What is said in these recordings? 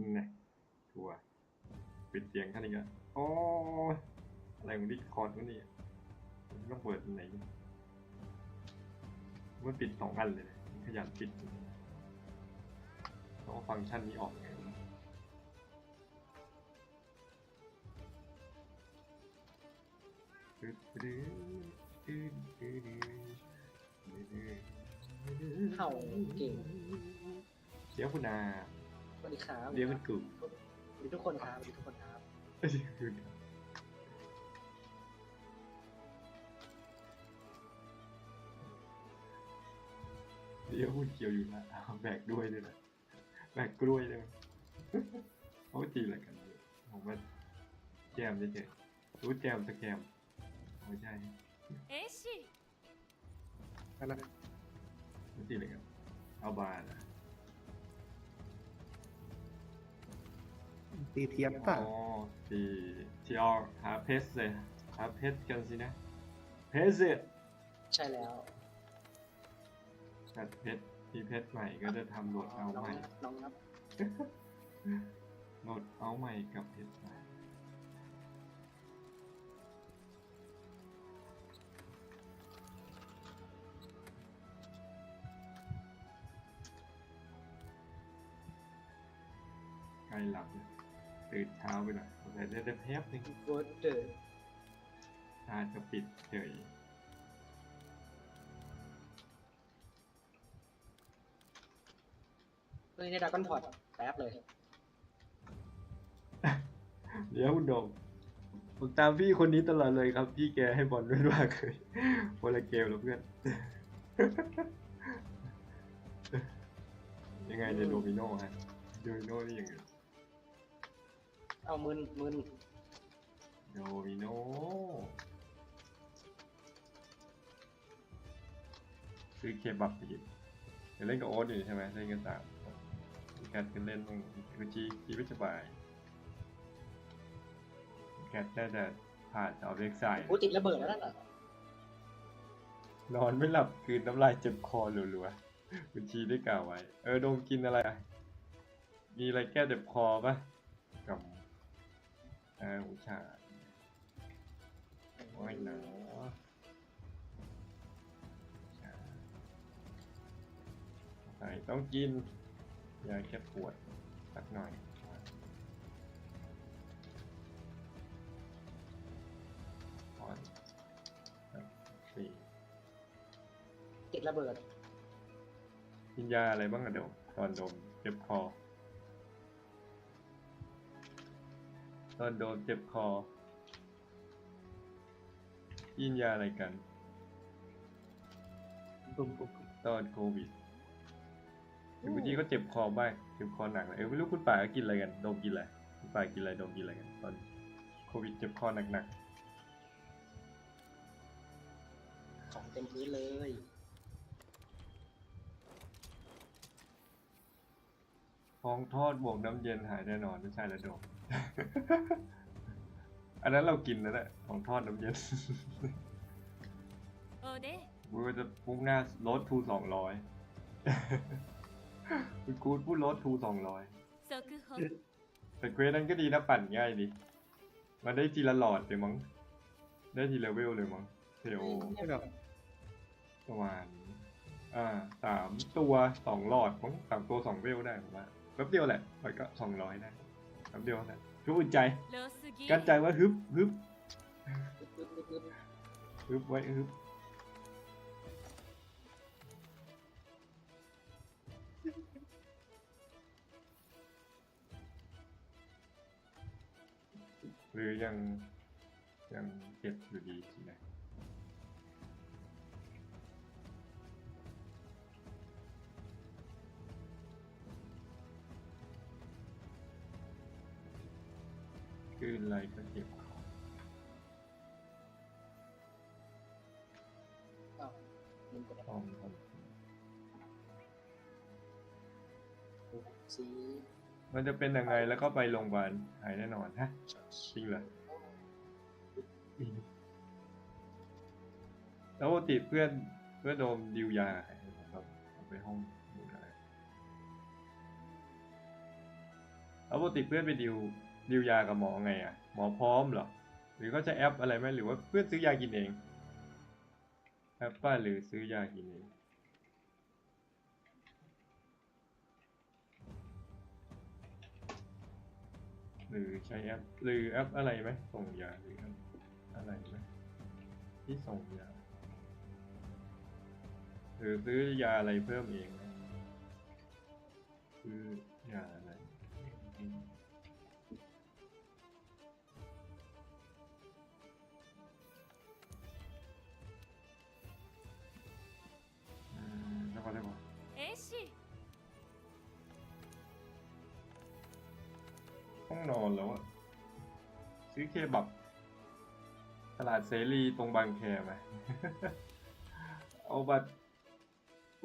นี่ไงชัวร์ปิดเสียงท่านอีกแล้วโอ้ยอะไรของดิคอร์ดวะเนี่ยมันต้องเปิดอันไหนเนี่ยมันปิดสองอันเลยนะมันขยันปิดต้องเอาฟังก์ชันนี้ออกไงวะตึ๊ดตึ๊ดตึ๊ดตึ๊ดตึ๊ดตึ๊ดเห่าเก่งเดี๋ยวคุณอา สวัสดีครับเดี๋ยวคุณกลุ่มสวัสดีทุกคนครับสวัสดีทุกคนครับเอ้ยคุณเดี๋ยวคุณเกี่ยวอยู่นะเอาแบกด้วยด้วยนะแบกกล้วยด้วยเขาตีอะไรกันเนี่ยผมว่าแจมเฉยๆรู้แจมสแกมไม่ใช่えしอะไรไม่ตีอะไรกันเอาบาร์นะ ตีเทียบป่ะ อ๋อตีที่เอาหาเพชรเลยหาเพชรกันสินะเพชรสิใช่แล้วถ้าเพชรมีเพชรใหม่ก็จะทำโหลดเอาน้องใหม่น้องนับโหลดเอาใหม่กับเพชรใหม่ใกล้หลับแล้ว ตื่นเช้าไปหน่อยแต่ได้ได้แป๊บนึงเวิร์ดเดอร์ตาจะปิดเฉยเฮ้ยในดราก้อนพอร์ตแป๊บเลย เดี๋ยวคุณโดมผมตามพี่คนนี้ตลอดเลยครับ พี่แกให้บอลด้วยว่าเคยคนละเกมแล้วเพื่อน ยังไงเนี่ยโดมิโน่ฮะโดมิโน่นี่ยังไง เอามึนมึนโดมิโน่ซื้อเคบับไปกินเดี๋ยวเล่นกับโอ๊ตอยู่ใช่ไหมเล่นกันสามมีการกันเล่นคือจีจีไม่สบายแกได้แต่ผ่านเอาเล็กใส่กูติดระเบิดแล้วนั่นเหรอนอนไม่หลับคืนน้ำลายเจ็บคอรัวๆคุณชีได้กล่าวไว้ เออโดมกินอะไรอะมีอะไรแก้เจ็บคอปะ เอออุชาโอ้ยหนาวใช่ต้องกินยาแก้ปวดสักหน่อยตอนสี่ติดระเบิดกินยาอะไรบ้างอะเดี๋ยวตอนดมเจ็บคอ ตอนโดนเจ็บคอ กินยาอะไรกันตุ้มตอนโควิดถึงบางทีก็เจ็บคอบ้างเจ็บคอหนักเลยเออไม่รู้คุณป่าก็กินอะไรกันโดมกินอะไรคุณป่ากินอะไรโดมกินอะไรกันตอนโควิดเจ็บคอหนักๆของเต็มพื้นเลยๆท้องทอดบวกน้ำเย็นหายแน่นอนไม่ใช่แล้วดม อันนั้นเรากินแล้วแหละของทอดน้ำเย็นโอเดมันจะพุ่งหน้ารถทูสองร้อยคุณกูดพูดรถทูสองร้อยแต่เควสนั้นก็ดีนะปั่นง่ายดิมันได้ทีละหลอดเลยมั้ง ได้ทีละเวลเลยมั้งเทโอประมาณอ่าสามตัวสองหลอดมั้งสามตัวสองเวลได้ผมว่าแป๊บเดียวแหละไปก็สองร้อยได้ แป๊บเดียวนะฮึบอุ่นใจ กั้นใจไว้ฮึบฮึบฮึบไว้ฮึบหรือยังยังเจ็บอยู่ดี สินะคือไรก็เจ็บคออ้าวมึงกดอะไรต้งทสีมันจะเป็นยังไงแล้วก็ไปโรงพยาบาลหายแน่นอนฮะจริงเหรอแล้วปกติเพื่อนเพื่อนโดมดิวยาหายผมแบไปห้องดูอะไรแล้วปกติเพื่อนไปดิว ดิวยากับหมอไงอะ หมอพร้อมเหรอ หรือเขาจะแอปอะไรไหมหรือว่าเพื่อนซื้อยากินเอง แอปป้าหรือซื้อยากินเอง หรือใช้แอป หรือแอปอะไรไหมส่งยาหรืออปอะไรไหมที่ส่งยา หรือซื้อยาอะไรเพิ่มเองไหมซื้อยาอะไร มแล้วก็ได้ปะ エイシ ห้องนอนแล้วอะซื้อเคบับ ตลาดเสรีตรงบางแคไหม เอาบัตร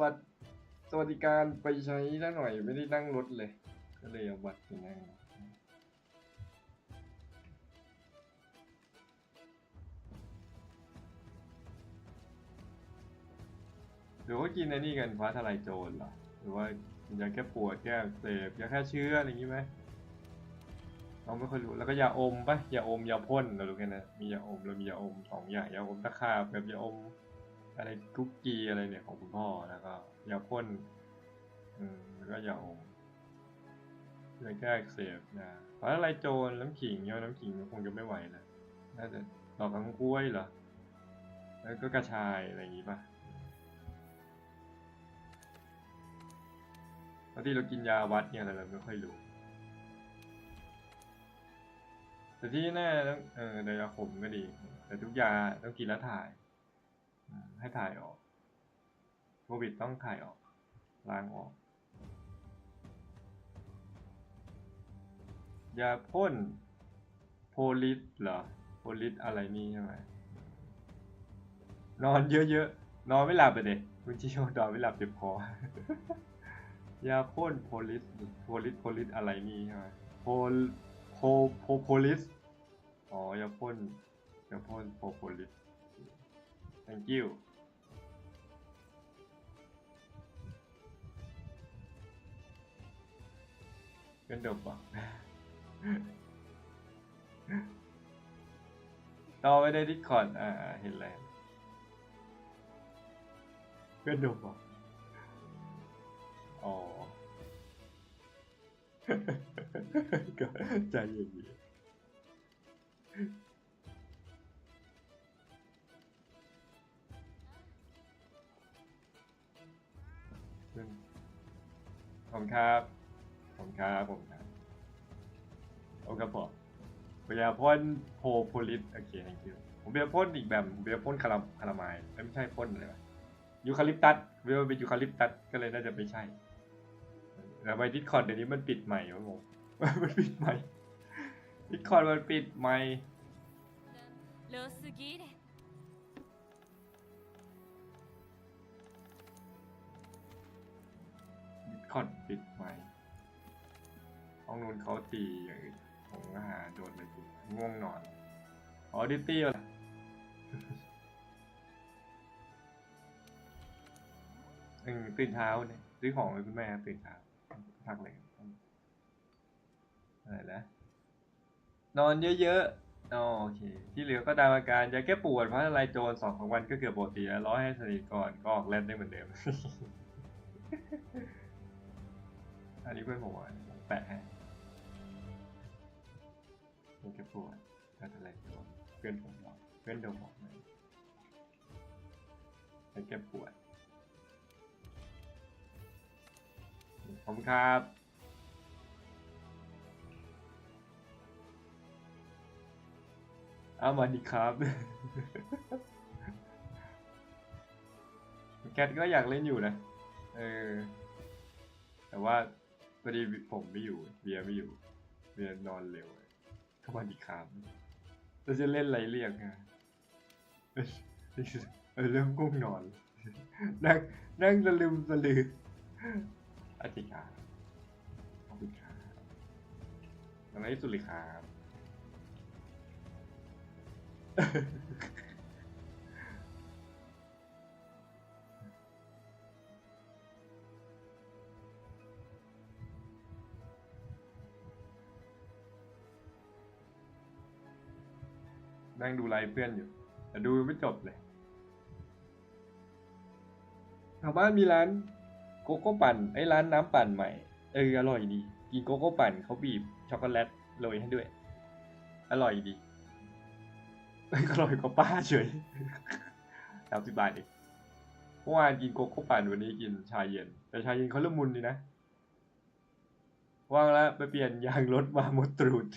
บัตรสวัสดิการไปใช้ซะหน่อยไม่ได้นั่งรถเลย ก็เลยเอาบัตรไปนั่ง หรือว่ากินไอ้นี่กันฟ้าทลายโจรเหรอหรือว่ากินยาแก้ปวดแก้เสพยาฆ่เชื้ออะไรอย่างงี้ไหมเราไม่ค่อยรู้แล้วก็ยาอมปะยาอมยาพ่นเรารู้แค่นั้นมียาอมเรามียาอมสองอย่างยาอมตะขาบกับยาอมอะไรกุ๊กกีอะไรเนี่ยของคุณพ่อแล้วก็ยาพ่นอืมแล้วก็ยาอมยาแก้เสบยาเพราะอะไรโจรน้ำขิงยาน้ำขิงมันคงจะไม่ไหวแล้วน่าจะดอกกังกล้วยเหรอแล้วก็กระชายอะไรอย่างงี้ปะ บางทีเรากินยาวัดเนี่ยอะไรเราไม่ค่อยรู้ แต่ที่แน่ต้องเออในยาขมก็ดี แต่ทุกยาต้องกินแล้วถ่าย ให้ถ่ายออกโควิดต้องถ่ายออกล้างออก ยาพ่นโพลิสเหรอโพลิสอะไรนี่ใช่ไหมนอนเยอะๆ นอนไม่หลับเลยเด็กคุณชิโยนอนไม่หลับเจ็บคอ ยาพ่นโพลิสโพลิสโพลิสอะไรนี่ใช่ไหมโพลโพโพโพลิสอ๋อยาพ่นยาพ่นโพโพลิส thank you เป็นดบอะต่อไปในดิคอร์ดอ่าเห็นแล้วเป็นดบอะ ก็ใจเย็นๆผมครับผมครับผมครับโอเคพอพยาพ่นโพโพลิสโอเค thank you ผมเบียพ่นอีกแบบผมเบียพ่นคาราคาราไมล์เอ้ยไม่ใช่พ่นอะไรยูคาลิปตัสเบียเป็นยูคาลิปตัสก็เลยน่าจะไม่ใช่ แล้วไปดิสคอร์ดเดี๋ยวนี้มันปิดใหม่ครับผมมันปิดใหม่ดิสคอร์ดมันปิดใหม่ดิสคอร์ดปิดใหม่ห้องนู้นเขาตีอย่างอื่นผมก็หาโดนไปตีง่วงนอนอ๋อดิตี้เหรอตื่นเช้าเนี่ยซื้อของเลยคุณแม่ตื่นเช้า พักเลยอะไรนะนอนเยอะๆอ๋อโอเค ที่เหลือก็ตามอาการยาแก้ปวดเพราะอะไรโจรสองสามวันก็เกือบปกติแล้วรอให้สนิทก่อนก็ออกแล่นได้เหมือนเดิม อันนี้เพื่อนผมแปะให้ยาแก้ปวดเพราะอะไรโจรเพื่อนผมบอกเพื่อนโดนบอกเลยยาแก้ปวด ผมครับอามาดีครับ แคทก็อยากเล่นอยู่นะ เออ แต่ว่าพอดีผมไม่อยู่เบียร์ไม่อยู่เบียร์นอนเร็วก็มาดีครับเราจะเล่นไรเรียกไงเออเริ่มง่วงนอน นั่งนั่งสลืมสลือ อติกาอติกาอันนี้สุริคานั่งดูไลฟ์เพื่อนอยู่ แต่ดูไม่จบเลยถามว่ามีร้าน โกโก้ปั่นไอ้ร้านน้ำปั่นใหม่ เอออร่อยดี กินโกโก้ปั่นเขาบีบช็อกโกแลตโรยให้ด้วย อร่อยดีอร่อยกว่าป้าเฉยสามสิบบาทเองเมื่อวานกินโกโก้ปั่นวันนี้กินชาเย็น แต่ชาเย็นเขาละมุนดีนะ ว่างแล้วไปเปลี่ยนยางรถมาหมดตรูด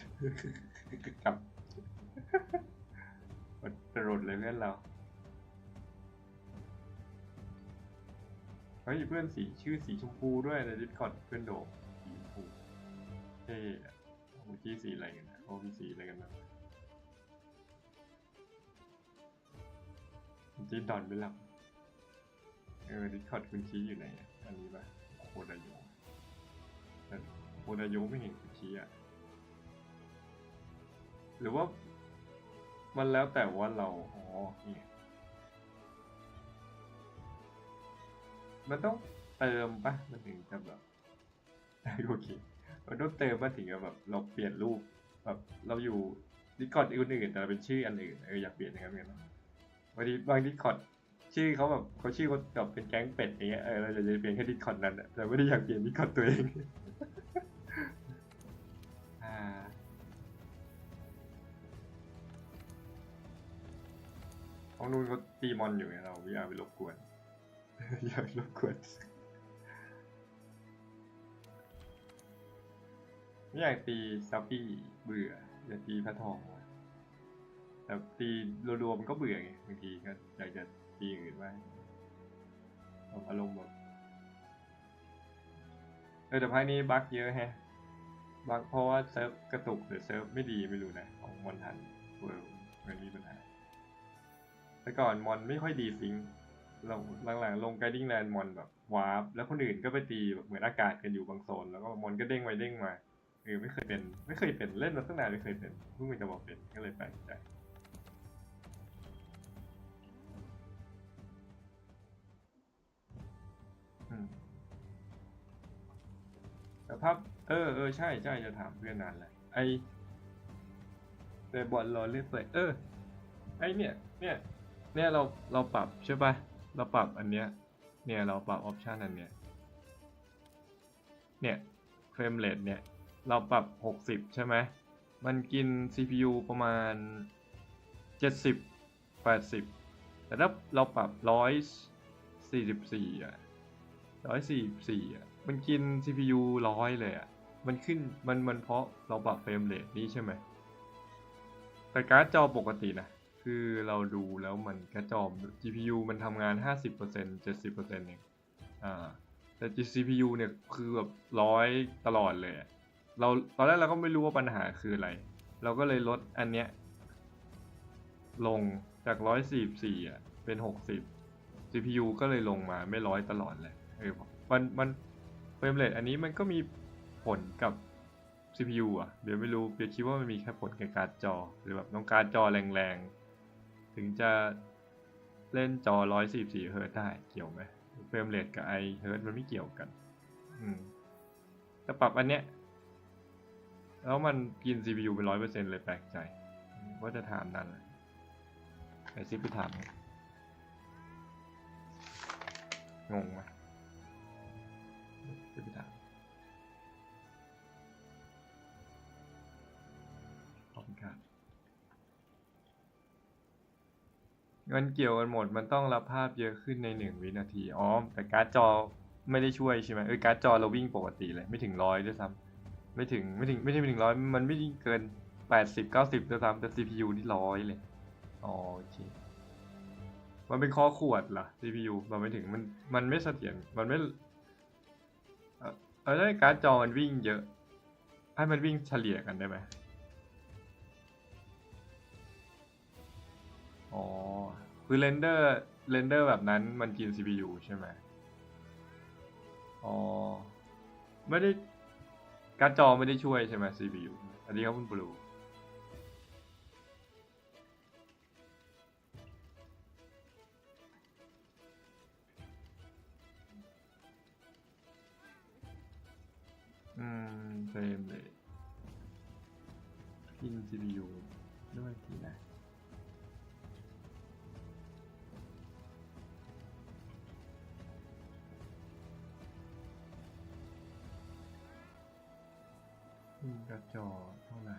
กับหมดตรูดเลยเพื่อนเรา ฮ้ยเพื่อนสีชื่อสีชมพูด้วยในดิสคอร์ดเพื่อนโดมสีชมพูเท่อะเมื่อกี้สีอะไรกันนะเขามีสีอะไรกันนะจีดอนไม่หลับเออดิสคอร์ดคุณชี้อยู่ไหนอันนี้ปะโคดายโยแต่โคดายโยไม่เห็นคุณชี้อะหรือว่ามันแล้วแต่ว่าเรา อ๋อนี่ไมันต้องเติมปะมันถึงจะแบบโอเคมันต้องเติมมาถึงจะแบบเราเปลี่ยนรูปแบบเราอยู่ดิคอร์ดอื่นๆแต่เราเป็นชื่ออันอื่นเอออยากเปลี่ยนอย่างนั้นเหมือนกันบางทีบางดิคอร์ดชื่อเขาแบบเขาชื่อเขาแบบเป็นแก๊งเป็ดอย่างเงี้ยเออเราจะเปลี่ยนแค่ดิคอร์ดนั้นอะแต่ไม่ได้อยากเปลี่ยนดิคอร์ดตัวเองอ่าของนู้นเขาตีมอนอยู่ไงเราไม่อยาไปรบกวน อยากรบกวนไม่อยากตีซับปี้เบื่ออยากตีพระทอง แต่ตีรัวๆมันก็เบื่อไงบางทีก็อยากจะตีอย่างอื่นบ้างอารมณ์แบบเออแต่ภาคนี้บั๊กเยอะแฮะบั๊กเพราะว่าเซิร์ฟกระตุกหรือเซิร์ฟไม่ดีไม่รู้นะของมอนทันเวิร์มันมีปัญหาแต่ก่อนมอนไม่ค่อยดีซิงค์ หลังๆลงไกดิ้งแลนด์มอนแบบวาร์ปแล้วคนอื่นก็ไปตีแบบเหมือนอากาศกันอยู่บางโซน แล้วก็มอนก็เด้งไปเด้งมาเออไม่เคยเป็น ไม่เคยเป็นเล่นมาตั้งนานไม่เคยเป็นเพิ่งมันจะบอกเป็นก็เลยแปลกใจแต่ภาพเออเออใช่ใช่จะถามเพื่อนนานแหละไอแต่บอลรอเล่นเปิดเออไอเนี่ยเนี่ยเนี่ยเราเราปรับใช่ปะ เราปรับอันเนี้ย เนี่ยเราปรับออปชันอันเนี้ย เนี่ยเฟรมเรทเนี่ย เราปรับ 60 ใช่ไหม มันกิน CPU ประมาณ 70 80 แต่ถ้าเราปรับ 144อะ144อะ มันกิน CPU ร้อยเลยอะ มันขึ้น มัน มันเพราะเราปรับเฟรมเรทนี้ใช่ไหมแต่การ์ดจอปกตินะ คือเราดูแล้วมันกร์ดจอ GPU มันทำงาน 50% 70%เองอ่าแต่ CPU เนี่ยคือแบบร้อยตลอดเลย เราตอนแรกเราก็ไม่รู้ว่าปัญหาคืออะไร เราก็เลยลดอันเนี้ย ลงจากร้อยสี่สี่อะเป็นหกสิบ CPU ก็เลยลงมาไม่ร้อยตลอดเลยเออมันมันเฟรมเรทอันนี้มันก็มีผลกับ CPU อะ เดี๋ยวไม่รู้เดี๋ยวคิดว่ามันมีแค่ผลกับการ์ดจอ หรือแบบต้องการ์ดจอแรงๆ ถึงจะเล่นจอ 144 เฮิร์ตซ์ได้ เกี่ยวไหมเฟรมเรทกับไอเฮิร์ตซ์มันไม่เกี่ยวกัน อืมแต่ปรับอันเนี้ย แล้วมันกิน CPU เป็นร้อยเปอร์เซ็นเลยแปลกใจ ว่าจะถามนั่นแหละไอซิปไปถาม งงไหมซิปไปถามขอบคุณครับ เงินเกี่ยวกันหมดมันต้องรับภาพเยอะขึ้นในหนึ่งวินาทีอ๋อแต่การ์ดจอไม่ได้ช่วยใช่ไหมเออการ์ดจอเราวิ่งปกติเลยไม่ถึงร้อยด้วยซ้ำไม่ถึงไม่ถึงไม่ใช่ไม่ถึงร้อยมันไม่เกินแปดสิบเก้าสิบด้วยซ้ำแต่ CPU นี่ร้อยเลยอ๋อโอเคมันเป็นข้อขวดเหรอ CPU มันไม่ถึงมันมันไม่เสถียรมันไม่เออเออถ้การ์ดจอมันวิ่งเยอะให้มันวิ่งเฉลี่ยกันได้ไหมอ๋อ คือเรนเดอร์เรนเดอร์แบบนั้นมันกิน CPU ใช่ไหมอ๋อ ไม่ได้การ์ดจอไม่ได้ช่วยใช่ไหม CPU อันนี้ครับคุณบลูอืมเฟรมเลยกิน CPU อืมกระจอเท่าไหร่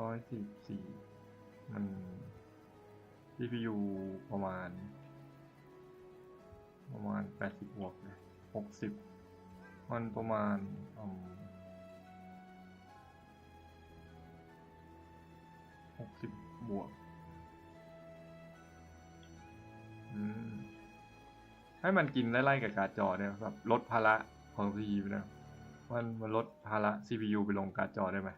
ร้อยสี่สี่มัน CPU ประมาณ ประมาณแปดสิบบวกเลยหกสิบมันประมาณอืมหกสิบบวก อืมให้มันกินไล่ๆกับการ์ดจอเนี่ยแบบลดภาระ ของ CPU นะมันมันลดภาระ CPU ไปลงการ์ดจอได้ไหม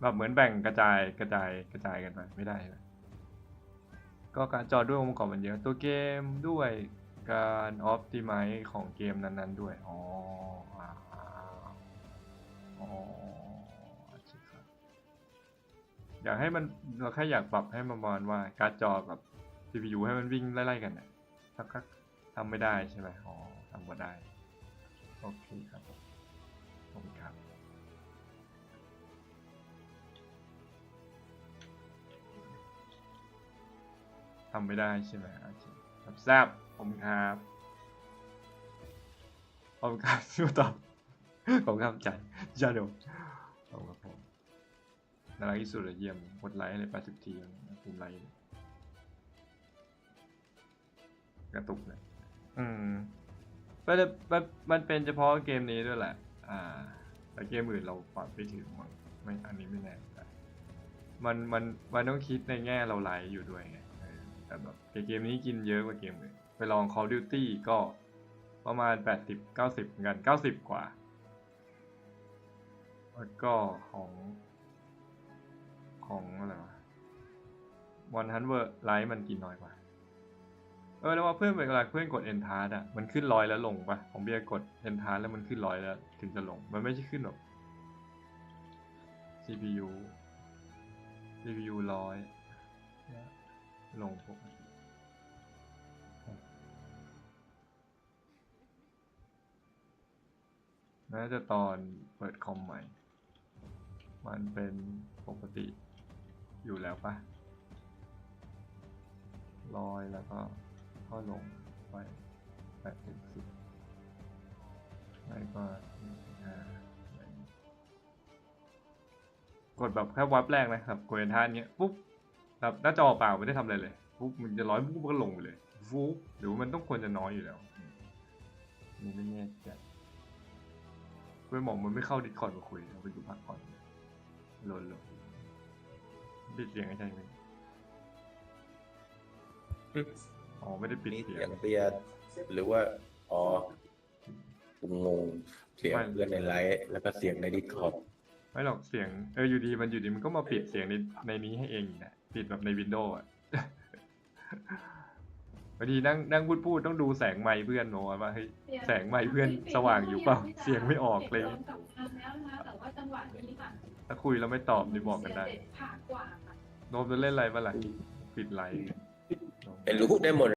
แบบเหมือนแบ่งกระจายกระจายกระจายกันไปไม่ได้ใช่ไหมก็การ์ดจอด้วยองค์ประกอบมันเยอะตัวเกมด้วยการออ t ติไม e ของเกมนั้น ๆ ด้วย อ๋ออ๋ออยากให้มันเราแค่อยากปรับให้มันประมาณว่าการ์ดจอกับ CPU ให้มันวิ่งไล่ๆกันเนี่ยสักพัก ทำไม่ได้ใช่ไหมอ๋อทำก็ได้ โอเคครับขอบคุณครับ ทำไม่ได้ใช่ไหมโอเคครับแซบผมครับขอบคุณครับที่มาตอบขอบคุณครับใจจาโดขอบคุณครับผมน่ารักที่สุดเลยเยี่ยมกดไลค์ให้เลย80ทีปุ่มไลค์กระตุกเลย อืมมันจะมันมันเป็นเฉพาะเกมนี้ด้วยแหละ อ่า แต่เกมอื่นเราปรับไม่ถึงมั้งไม่อันนี้ไม่แน่ใจมันมันมันต้องคิดในแง่เราไลฟ์อยู่ด้วยไงเออแต่แบบเกมนี้กินเยอะกว่าเกมอื่นไปลอง Call of Duty ก็ประมาณ 80 90เหมือนกัน 90 กว่า แล้วก็ของของอะไรวะวันฮันเวอร์ไลท์มันกินน้อยกว่า เออแล้วว่าเพื่อนเวลาเพื่อนกด e n t a r อะมันขึ้นร้อยแล้วลงปะของเบียร์กด e n t a r แล้วมันขึ้นร้อยแล้ว ถึงจะลง มันไม่ใช่ขึ้นแบบ CPU CPU ร้อยลงปกติน่าจะตอนเปิดคอมใหม่ มันเป็นปกติอยู่แล้วปะร้อยแล้วก็ ก็ลงไปแปดถึงสิบไม่ก็หนึ่งถึงห้าอะไรอย่างงี้กดแบบแค่วับแรกนะครับกดเอนทานเงี้ยปุ๊บแบบหน้าจอเปล่าไม่ได้ทำอะไรเลยปุ๊บมันจะร้อยปุ๊บก็ลงไปเลยฟูบหรือว่ามันต้องควรจะน้อยอยู่แล้วนี่ไม่แน่ใจเพื่อนบอกมันไม่เข้าดิสคอร์ดมาคุยเราไปดูพักก่อนโหลดโหลดปิดเสียงให้ใช่ไหม อ๋อไม่ได้ปิดนี่เสีเสียยงงเบียร์หรือว่าอ๋อกูงงเสียงไม่เพื่อนในไลฟ์แล้วก็เสียงในดิสคอร์ดไม่หรอกเสียงเอออยู่ดีมันอยู่ดีมันก็มาปิดเสียงในในนี้ให้เองอีกนะปิดแบบในวินโดว์อะบางทีนั่งนั่งพูดพูดต้องดูแสงไมค์เพื่อนโน้ตว่าเฮ้ยแสงไมค์เพื่อนสว่างอยู่เปล่าเสียงไม่ออกเลยสองครั้งแล้วนะคะแต่ว่าจังหวะนี้ค่ะถ้าคุยแล้วไม่ตอบนี่บอกกันได้เสียเด็ผ่ากว่าค่ะโน้ตจะเล่นอะไรบ้างล่ะปิดไลน์ เป็นรู้ได้หมด